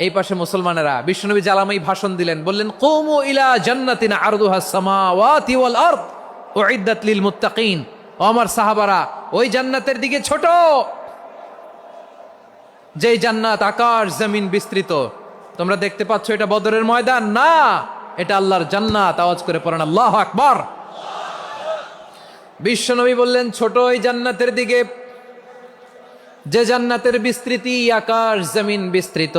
এই পাশে মুসলমানেরা বিষ্ণুনবী জালামাই ভাষণ দিলেন, বললেন, কৌমু ইলা জান্নাতিনা আরদুহা লিল মুত্তাকিন। ও আমার সাহাবারা, ওই জান্নাতের দিকে ছোট। যেই জান্নাত আকাশ, জমিন বিস্তৃত। তোমরা দেখতে পাচ্ছ এটা বদরের ময়দান। না, এটা আল্লাহর জান্নাত। আওয়াজ করে পড়েন, আল্লাহ আকবার। বিশ্বনবী বললেন, ছোট ওই জান্নাতের দিকে। যে জান্নাতের বিস্তৃতি আকাশ, জমিন বিস্তৃত।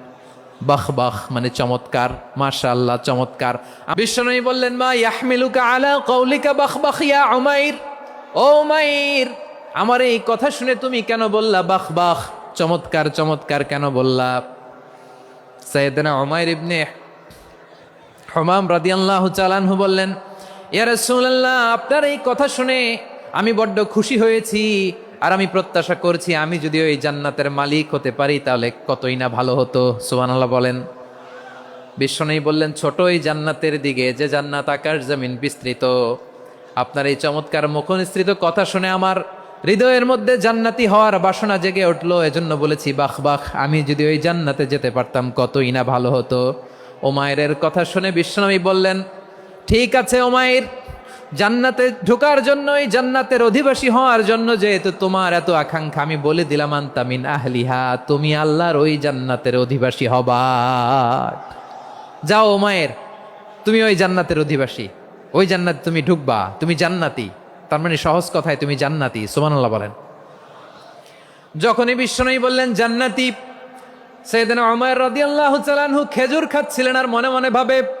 বাহ বাহ মানে চমৎকার মাশা আল্লাহ চমৎকার বিশ্বনবী বললেন, মা ইয়াহমিলুকা আলা কৌলিকা বাহ বাহ, ইয়া উমাইর? ও উমাইর, আমার এই কথা শুনে তুমি কেন বললা বাহ বাহ, চমৎকার চমৎকার কেন বললা? সৈয়দনা উমাইর ইবনে হমাম রাদিয়াল্লাহু চালানহু বললেন, ইয়া রাসূলুল্লাহ, আপনার এই কথা শুনে আমি বড্ড খুশি হয়েছি। আর আমি প্রত্যাশা করছি আমি যদি ওই জান্নাতের মালিক হতে পারি, তাহলে কতই না ভালো হতো। সুবহানাল্লাহ বলেন। বিশ্বনবী বললেন, ছোট এই জান্নাতের দিকে যে জান্নাত আকাশ জমিন বিস্তৃত। আপনার এই চমৎকার মুখনিসৃত কথা শুনে আমার হৃদয়ের মধ্যে জান্নাতি হওয়ার বাসনা জেগে উঠল। এজন্য বলেছি, বাহ বাহ, আমি যদি ওই জান্নাতে যেতে পারতাম, কতই না ভালো হতো। ওমায়ের কথা শুনে বিশ্বনবী বললেন, ঠিক আছে ওমায়ের জান্নাতে ঢোকার জন্য এই জান্নাতের অধিবাসী হওয়ার জন্য যেহেতু তোমার এত আকাঙ্ক্ষা, আমি বলে দিলাম আন্তামিন আহলিহা, তুমি আল্লাহর ওই জান্নাতের অধিবাসী হবা। যাও মায়ের, তুমি ওই জান্নাতের অধিবাসী। ওই জান্নাত তুমি ঢুকবা, তুমি জান্নাতি। তার মানে সহজ কথায় তুমি জান্নাতি, সুবহানাল্লাহ বলেন। যখনই বিশ্বনবী বললেন, জান্নাতি, সৈয়দনা উমার রাদিয়াল্লাহু তাআলাহু খেজুর খাচ্ছিলেন আর মনে মনে ভাবে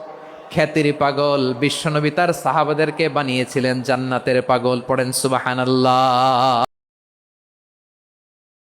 খ্যাতির পাগল। বিশ্বনবী তার সাহাবাদেরকে বানিয়েছিলেন জান্নাতের পাগল। পড়েন সুবাহান আল্লাহ